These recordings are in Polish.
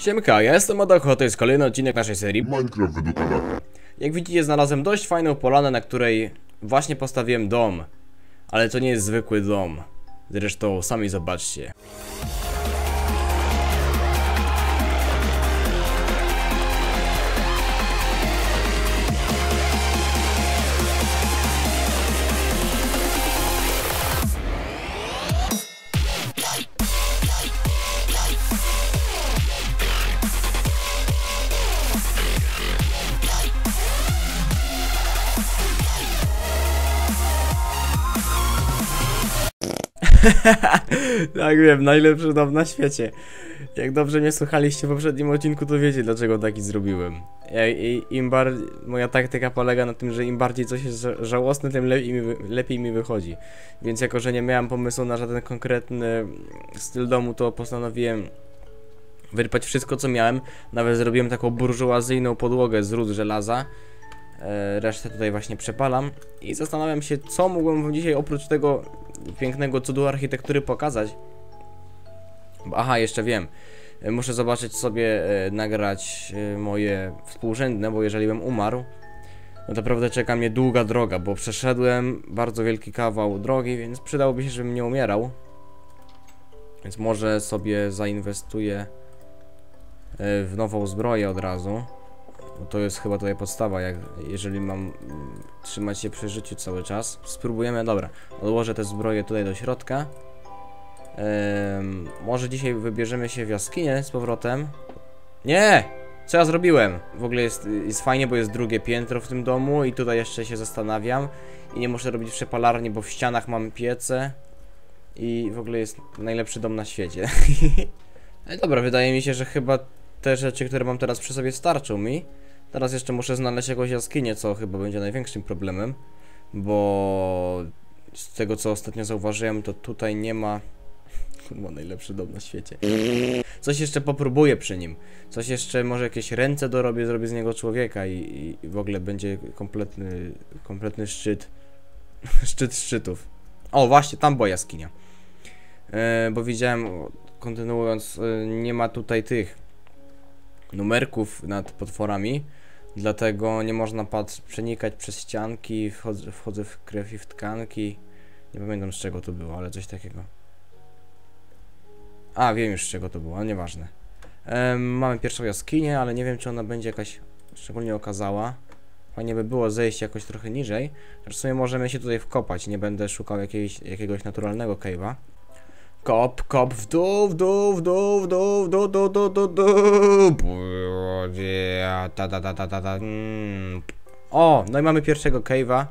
Siemka, ja jestem Adacho, to jest kolejny odcinek naszej serii. Minecraft według. Jak widzicie znalazłem dość fajną polanę, na której właśnie postawiłem dom. Ale to nie jest zwykły dom. Zresztą sami zobaczcie. tak wiem, najlepszy dom na świecie. Jak dobrze mnie słuchaliście w poprzednim odcinku, to wiecie dlaczego taki zrobiłem. Ja, i, im bar... Moja taktyka polega na tym, że im bardziej coś jest ża- żałosne, tym lepiej mi, lepiej mi wychodzi. Więc jako, że nie miałem pomysłu na żaden konkretny styl domu, to postanowiłem wyrpać wszystko co miałem. Nawet zrobiłem taką burżuazyjną podłogę z rud żelaza. E, resztę tutaj właśnie przepalam i zastanawiam się, co mógłbym wam dzisiaj oprócz tego pięknego cudu architektury pokazać. Aha, jeszcze wiem. E, Muszę zobaczyć sobie, e, nagrać moje współrzędne, bo jeżeli bym umarł, no naprawdę czeka mnie długa droga, bo przeszedłem bardzo wielki kawał drogi, więc przydałoby się, żebym nie umierał. Więc może sobie zainwestuję w nową zbroję od razu. To jest chyba tutaj podstawa, jak, jeżeli mam mm, trzymać się przy życiu cały czas. Spróbujemy, dobra. Odłożę te zbroje tutaj do środka. Em, może dzisiaj wybierzemy się w jaskinię z powrotem. Nie! Co ja zrobiłem? W ogóle jest, jest fajnie, bo jest drugie piętro w tym domu i tutaj jeszcze się zastanawiam. I nie muszę robić przepalarni, bo w ścianach mam piece. I w ogóle jest najlepszy dom na świecie. Ale dobra, wydaje mi się, że chyba te rzeczy, które mam teraz przy sobie starczą mi. Teraz jeszcze muszę znaleźć jakąś jaskinię, co chyba będzie największym problemem. Bo z tego co ostatnio zauważyłem, to tutaj nie ma. Kurwa, najlepszy dom na świecie. Coś jeszcze popróbuję przy nim. Coś jeszcze, może jakieś ręce dorobię, zrobię z niego człowieka i, i, w ogóle będzie kompletny, kompletny szczyt. szczyt szczytów. O, właśnie, tam była jaskinia. E, bo widziałem, kontynuując, e, nie ma tutaj tych numerków nad potworami. Dlatego nie można patrz, przenikać przez ścianki, wchodzę, wchodzę w krew i w tkanki. Nie pamiętam z czego to było, ale coś takiego. A, wiem już z czego to było, ale nieważne. Em, mamy pierwszą jaskinię, ale nie wiem czy ona będzie jakaś szczególnie okazała. Fajnie by było zejść jakoś trochę niżej. W sumie możemy się tutaj wkopać, nie będę szukał jakiejś, jakiegoś naturalnego cave'a. Kop, kop w dół, w dół, w dół, w dół, w dół, dół, dół, dół. Błodzie, ta, ta, ta, ta, ta, ta. mm. O, no i mamy pierwszego cave'a.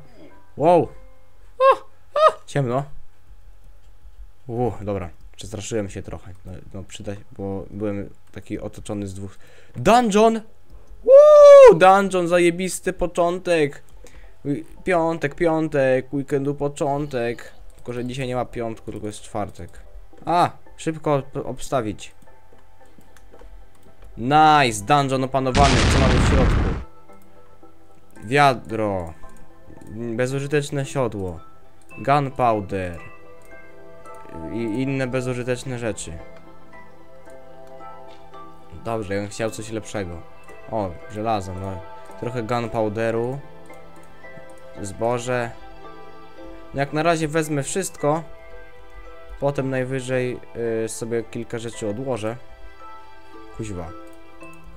Wow. O, o, ciemno. Uuu, dobra. Przestraszyłem się trochę. No, no przyda się, bo byłem taki otoczony z dwóch... Dungeon! Woo! Dungeon, zajebisty początek! Piątek, piątek, weekendu początek. Tylko, że dzisiaj nie ma piątku, tylko jest czwartek. A! Szybko ob- obstawić. Nice! Dungeon opanowany. Co mamy w środku? Wiadro. Bezużyteczne siodło. Gunpowder. I inne bezużyteczne rzeczy. Dobrze, ja bym chciał coś lepszego. O, żelazo, no. Trochę gunpowderu. Zboże. Jak na razie wezmę wszystko. Potem najwyżej y, sobie kilka rzeczy odłożę. Kuźwa.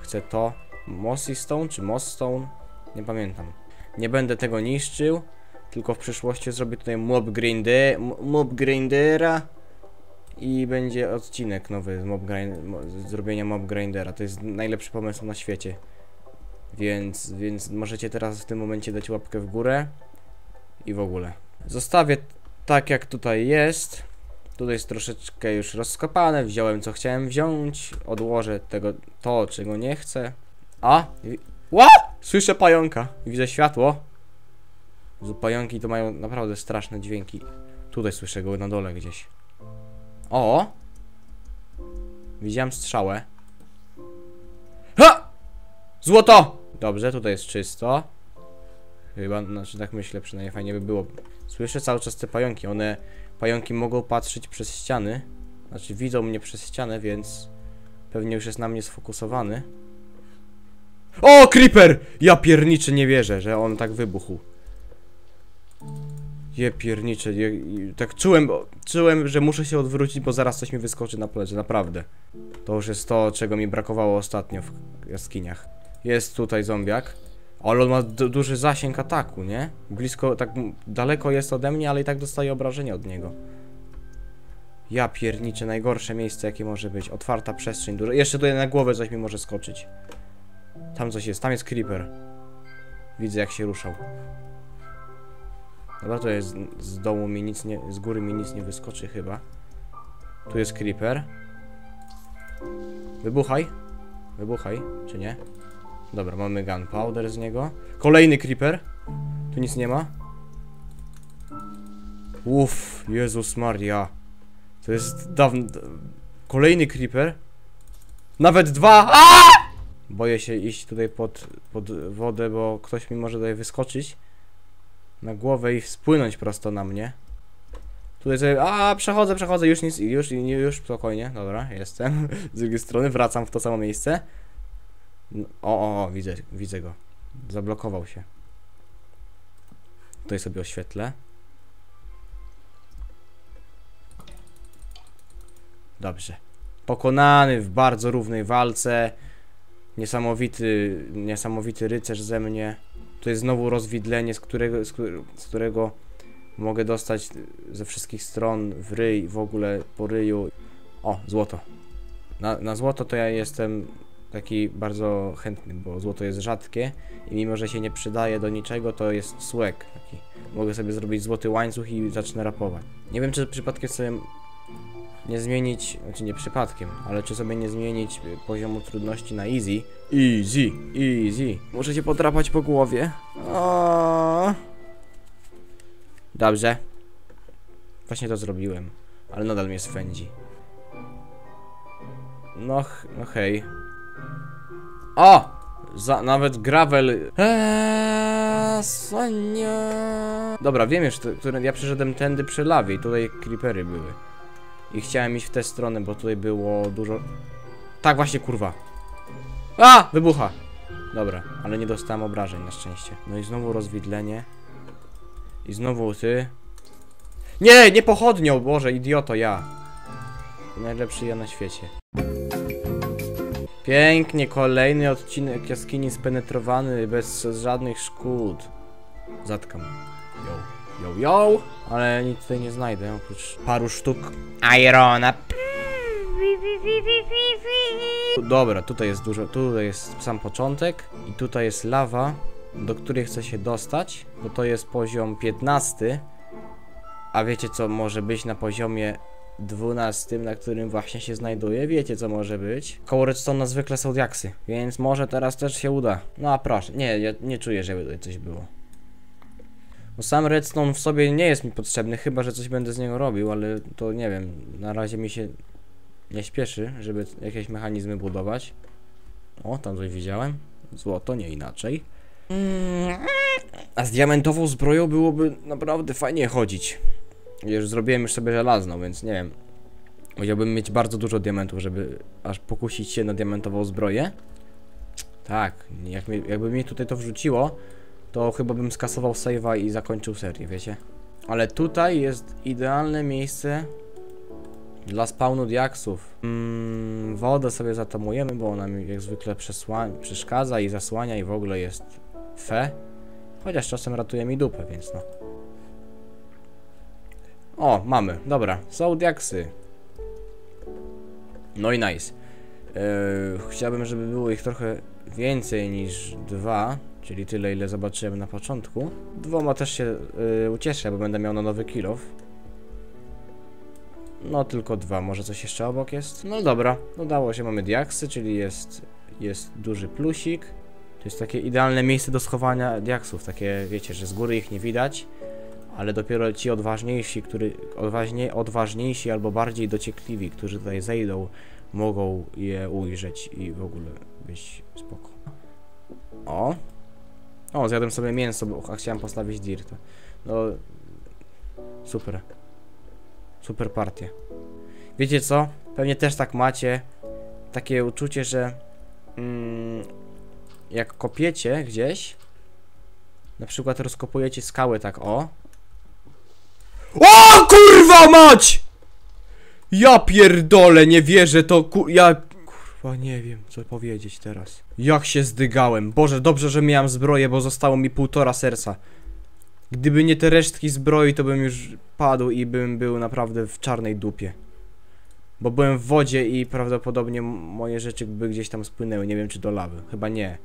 Chcę to. Mossy Stone czy Moss Stone? Nie pamiętam. Nie będę tego niszczył. Tylko w przyszłości zrobię tutaj mob, grinde, m- mob grindera. I będzie odcinek nowy z, mob z zrobienia mob grindera. To jest najlepszy pomysł na świecie. Więc, więc możecie teraz w tym momencie dać łapkę w górę. I w ogóle. Zostawię tak jak tutaj jest. Tutaj jest troszeczkę już rozkopane. Wziąłem co chciałem wziąć. Odłożę tego, to czego nie chcę. A! Ła! Słyszę pająka. Widzę światło. Jezu, Pająki to mają naprawdę straszne dźwięki. Tutaj słyszę go na dole gdzieś. O! Widziałem strzałę. Ha! Złoto! Dobrze, tutaj jest czysto. Chyba, znaczy tak myślę, przynajmniej fajnie by było. Słyszę cały czas te pająki. One, pająki mogą patrzeć przez ściany. Znaczy widzą mnie przez ścianę, więc pewnie już jest na mnie sfokusowany. O, creeper! Ja pierniczy nie wierzę, że on tak wybuchł. Je piernicze, je, tak czułem, bo- czułem, że muszę się odwrócić, bo zaraz coś mi wyskoczy na plecy, naprawdę. To już jest to, czego mi brakowało ostatnio w jaskiniach. Jest tutaj zombiak, ale on ma du- duży zasięg ataku, nie? Blisko, tak daleko jest ode mnie, ale i tak dostaje obrażenia od niego. Ja pierniczę, najgorsze miejsce jakie może być. Otwarta przestrzeń, duża. Jeszcze tutaj na głowę coś mi może skoczyć. Tam coś jest, tam jest creeper. Widzę jak się ruszał. Dobra, to jest z dołu mi nic nie, z góry mi nic nie wyskoczy chyba. Tu jest creeper. Wybuchaj. Wybuchaj, czy nie? Dobra, mamy gunpowder z niego. Kolejny creeper. Tu nic nie ma. Uff, Jezus Maria. To jest dawno... Kolejny creeper. Nawet dwa! Aaaa! Boję się iść tutaj pod, pod wodę, bo ktoś mi może tutaj wyskoczyć na głowę i spłynąć prosto na mnie. Tutaj sobie, a przechodzę, przechodzę, już nic, już, już, już spokojnie, dobra, jestem. Z drugiej strony wracam w to samo miejsce. No, O, o, o, widzę, widzę go. Zablokował się. Tutaj sobie oświetlę. Dobrze. Pokonany w bardzo równej walce. Niesamowity, niesamowity rycerz ze mnie. To jest znowu rozwidlenie, z którego, z, którego, mogę dostać ze wszystkich stron w ryj, w ogóle po ryju. O, złoto. Na, na złoto to ja jestem taki bardzo chętny, bo złoto jest rzadkie i mimo, że się nie przydaje do niczego, to jest słek taki. Mogę sobie zrobić złoty łańcuch i zacznę rapować. Nie wiem, czy przypadkiem sobie nie zmienić, znaczy nie przypadkiem, ale czy sobie nie zmienić poziomu trudności na easy. Easy, easy. Muszę się podrapać po głowie. O. Dobrze. Właśnie to zrobiłem, ale nadal mnie swędzi. No, no hej. O! Za, nawet gravel. Eee, Sonia. Dobra, wiem już, które ja przeszedłem tędy przy lawie i tutaj creepery były. I chciałem iść w tę stronę, bo tutaj było dużo... Tak właśnie, kurwa. A! Wybucha! Dobra, ale nie dostałem obrażeń na szczęście. No i znowu rozwidlenie. I znowu ty. Nie, nie pochodnią, Boże, idioto, ja. Najlepszy ja na świecie. Pięknie, kolejny odcinek jaskini spenetrowany bez żadnych szkód. Zatkam. Yo, yo, yo! Ale nic tutaj nie znajdę, oprócz paru sztuk irona. Dobra, tutaj jest dużo, tutaj jest sam początek i tutaj jest lawa, do której chcę się dostać, bo to jest poziom 15. A wiecie co może być na poziomie 12, na którym właśnie się znajduję? Wiecie co może być? Koło redstone'a zwykle są diaksy, więc może teraz też się uda. No a proszę, nie, ja nie czuję, żeby tutaj coś było. Bo sam redstone w sobie nie jest mi potrzebny, chyba że coś będę z niego robił, ale to nie wiem, na razie mi się nie śpieszy, żeby jakieś mechanizmy budować. O, tam coś widziałem. Złoto, nie inaczej. A z diamentową zbroją byłoby naprawdę fajnie chodzić. Już zrobiłem już sobie żelazną, więc nie wiem. Musiałbym mieć bardzo dużo diamentów, żeby aż pokusić się na diamentową zbroję. Tak, jak mi, jakby mi tutaj to wrzuciło, to chyba bym skasował save'a i zakończył serię, wiecie? Ale tutaj jest idealne miejsce dla spawnu diaksów. Mm, wodę sobie zatamujemy, bo ona mi jak zwykle przeszkadza i zasłania i w ogóle jest fe. Chociaż czasem ratuje mi dupę, więc no. O, mamy, dobra, są diaksy. No i nice. Eee, chciałbym, żeby było ich trochę więcej niż dwa, czyli tyle, ile zobaczyłem na początku. Dwoma też się yy, ucieszę, bo będę miał na nowy kill off. No tylko dwa, może coś jeszcze obok jest? No dobra, udało się, mamy diaksy, czyli jest, jest duży plusik. To jest takie idealne miejsce do schowania diaksów, takie wiecie, że z góry ich nie widać, ale dopiero ci odważniejsi, który, odważnie, odważniejsi albo bardziej dociekliwi, którzy tutaj zejdą, mogą je ujrzeć i w ogóle być spoko. O! O, zjadłem sobie mięso, bo a chciałem postawić dirta. No, super. Super partia. Wiecie co? Pewnie też tak macie. Takie uczucie, że mm, jak kopiecie gdzieś, na przykład rozkopujecie skałę tak o. O kurwa mać! Ja pierdolę, nie wierzę, to ku... ja... Kurwa, nie wiem, co powiedzieć teraz. Jak się zdygałem. Boże, dobrze, że miałem zbroję, bo zostało mi półtora serca. Gdyby nie te resztki zbroi, to bym już padł i bym był naprawdę w czarnej dupie. Bo byłem w wodzie i prawdopodobnie moje rzeczy by gdzieś tam spłynęły. Nie wiem, czy do lawy. Chyba nie.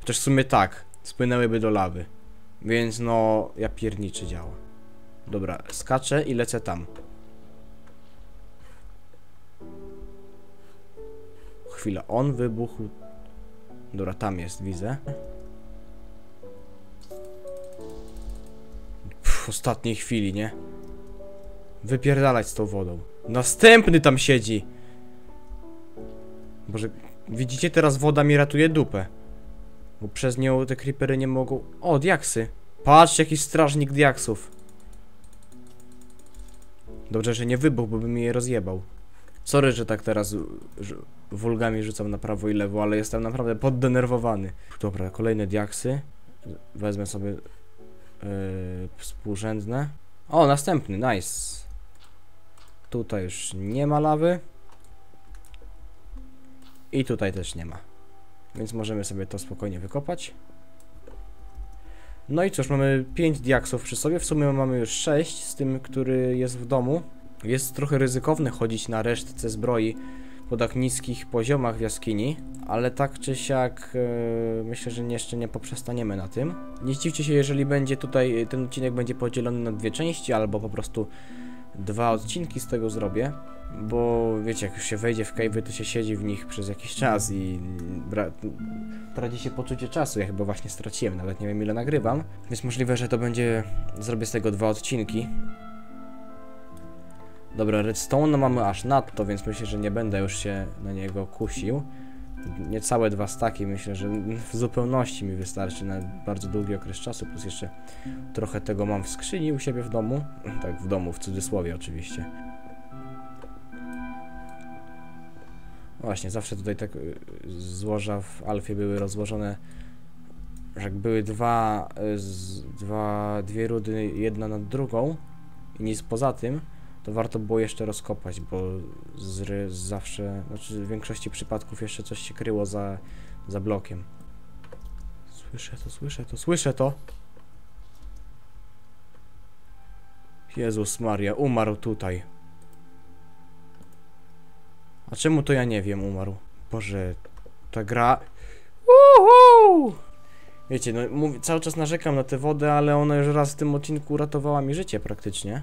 Chociaż w sumie tak. Spłynęłyby do lawy. Więc no, ja pierniczy działa. Dobra, skaczę i lecę tam. Chwila, on wybuchł. Dobra, tam jest, widzę. W ostatniej chwili, nie? Wypierdalać z tą wodą. Następny tam siedzi! Boże, widzicie, teraz woda mi ratuje dupę. Bo przez nią te creepery nie mogą... O, diaksy! Patrz, jakiś strażnik diaksów. Dobrze, że nie wybuchł, bo by mi je rozjebał. Sorry, że tak teraz wulgami rzucam na prawo i lewo, ale jestem naprawdę poddenerwowany. Dobra, kolejne diaksy. Wezmę sobie yy, współrzędne. O, następny, nice. Tutaj już nie ma lawy. I tutaj też nie ma. Więc możemy sobie to spokojnie wykopać. No i cóż, mamy 5 diaksów przy sobie. W sumie mamy już 6 z tym, który jest w domu. Jest trochę ryzykowne chodzić na resztce zbroi po tak niskich poziomach w jaskini, ale tak czy siak e, myślę, że jeszcze nie poprzestaniemy na tym. Nie zdziwcie się, jeżeli będzie tutaj, ten odcinek będzie podzielony na dwie części, albo po prostu dwa odcinki z tego zrobię, bo wiecie, jak już się wejdzie w cave'y, to się siedzi w nich przez jakiś czas i traci się poczucie czasu. Ja chyba właśnie straciłem, nawet nie wiem ile nagrywam, więc możliwe, że to będzie, zrobię z tego dwa odcinki. Dobra, redstone mamy aż nadto, więc myślę, że nie będę już się na niego kusił. Niecałe dwa staki myślę, że w zupełności mi wystarczy na bardzo długi okres czasu, plus jeszcze trochę tego mam w skrzyni u siebie w domu. Tak, w domu, w cudzysłowie oczywiście. Właśnie, zawsze tutaj tak y, złoża w alfie były rozłożone, że jak były dwa, y, z, dwa, dwie rudy jedna nad drugą i nic poza tym, to warto było jeszcze rozkopać, bo z, zawsze, znaczy w większości przypadków jeszcze coś się kryło za, za blokiem. Słyszę to, słyszę to, słyszę to! Jezus Maria, umarł tutaj. A czemu to ja nie wiem, umarł? Boże, ta gra... Uhu! Wiecie, no mówię, cały czas narzekam na tę wodę, ale ona już raz w tym odcinku uratowała mi życie praktycznie.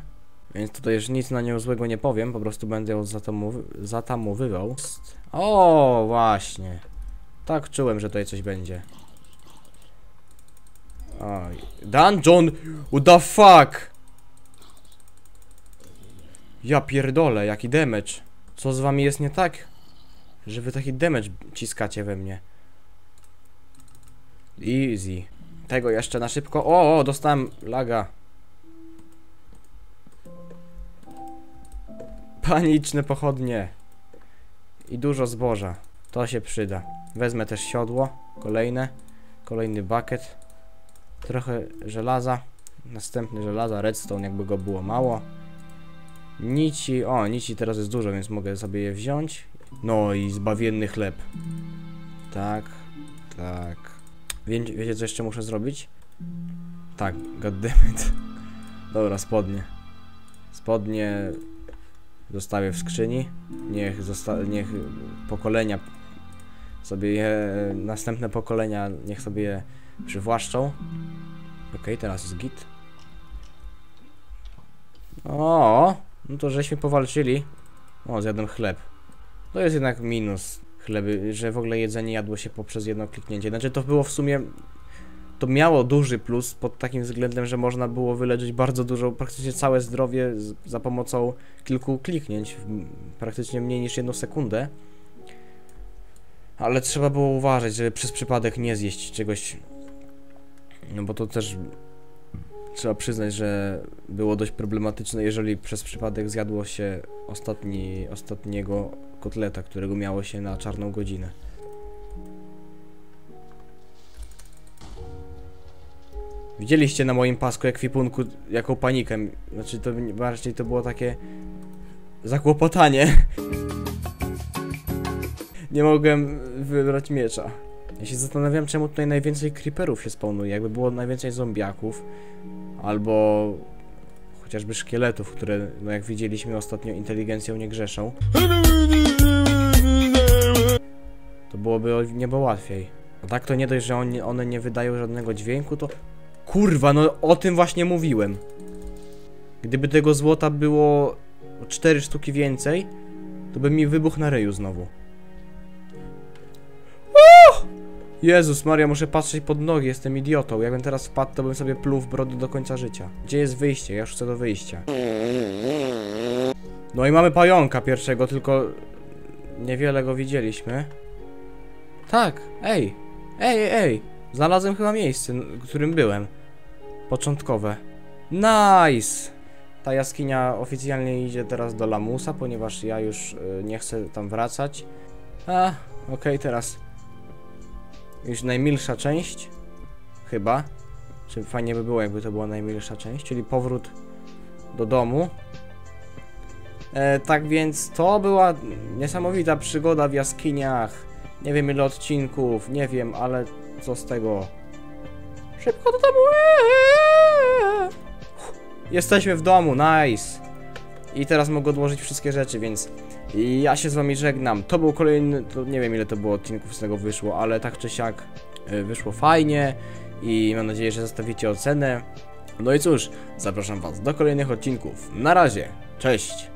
Więc tutaj już nic na nią złego nie powiem, po prostu będę ją zatamowy zatamowywał. O, właśnie. Tak czułem, że tutaj coś będzie. Oj. Dungeon! What the fuck? Ja pierdolę, jaki damage. Co z wami jest nie tak? Że wy taki damage ciskacie we mnie. Easy. Tego jeszcze na szybko. O, o, dostałem laga. Paniczne pochodnie. I dużo zboża. To się przyda. Wezmę też siodło. Kolejne. Kolejny bucket. Trochę żelaza. Następny żelaza. Redstone, jakby go było mało. Nici. O, nici teraz jest dużo, więc mogę sobie je wziąć. No i zbawienny chleb. Tak. Tak. Wie, wiecie, co jeszcze muszę zrobić? Tak, goddammit. Dobra, spodnie. Spodnie zostawię w skrzyni. Niech, zosta- niech pokolenia sobie je, następne pokolenia niech sobie je przywłaszczą. Okej, teraz jest git. O, no to żeśmy powalczyli. O, zjadłem chleb. To jest jednak minus chleby, że w ogóle jedzenie jadło się poprzez jedno kliknięcie. Znaczy to było w sumie to miało duży plus pod takim względem, że można było wyleczyć bardzo dużo, praktycznie całe zdrowie za pomocą kilku kliknięć, praktycznie mniej niż jedną sekundę. Ale trzeba było uważać, żeby przez przypadek nie zjeść czegoś, no bo to też trzeba przyznać, że było dość problematyczne, jeżeli przez przypadek zjadło się ostatni, ostatniego kotleta, którego miało się na czarną godzinę. Widzieliście na moim pasku ekwipunku jaką panikę, znaczy to bardziej to było takie zakłopotanie. Nie mogłem wybrać miecza. Ja się zastanawiam, czemu tutaj najwięcej creeperów się spawnuje. Jakby było najwięcej zombiaków, albo chociażby szkieletów, które, no jak widzieliśmy ostatnio, inteligencją nie grzeszą. To byłoby niebo łatwiej. A tak to nie dość, że oni, one nie wydają żadnego dźwięku, to... Kurwa, no o tym właśnie mówiłem. Gdyby tego złota było o 4 sztuki więcej, to by mi wybuchł na ryju znowu. Jezus Maria, muszę patrzeć pod nogi, jestem idiotą. Jakbym teraz wpadł, to bym sobie pluł w brody do końca życia. Gdzie jest wyjście? Ja już chcę do wyjścia. No i mamy pająka pierwszego, tylko niewiele go widzieliśmy. Tak, ej, ej, ej, ej. Znalazłem chyba miejsce, n- którym byłem. Początkowe. Nice! Ta jaskinia oficjalnie idzie teraz do lamusa, ponieważ ja już y, nie chcę tam wracać. A, okej, teraz już najmilsza część, chyba. Czy fajnie by było, jakby to była najmilsza część, czyli powrót do domu. E, tak więc to była niesamowita przygoda w jaskiniach. Nie wiem ile odcinków, nie wiem, ale co z tego. Szybko do domu! Jesteśmy w domu, nice! I teraz mogę odłożyć wszystkie rzeczy, więc i ja się z wami żegnam. To był kolejny, to nie wiem ile to było odcinków z tego wyszło, ale tak czy siak y, wyszło fajnie i mam nadzieję, że zostawicie ocenę. No i cóż, zapraszam was do kolejnych odcinków. Na razie, cześć!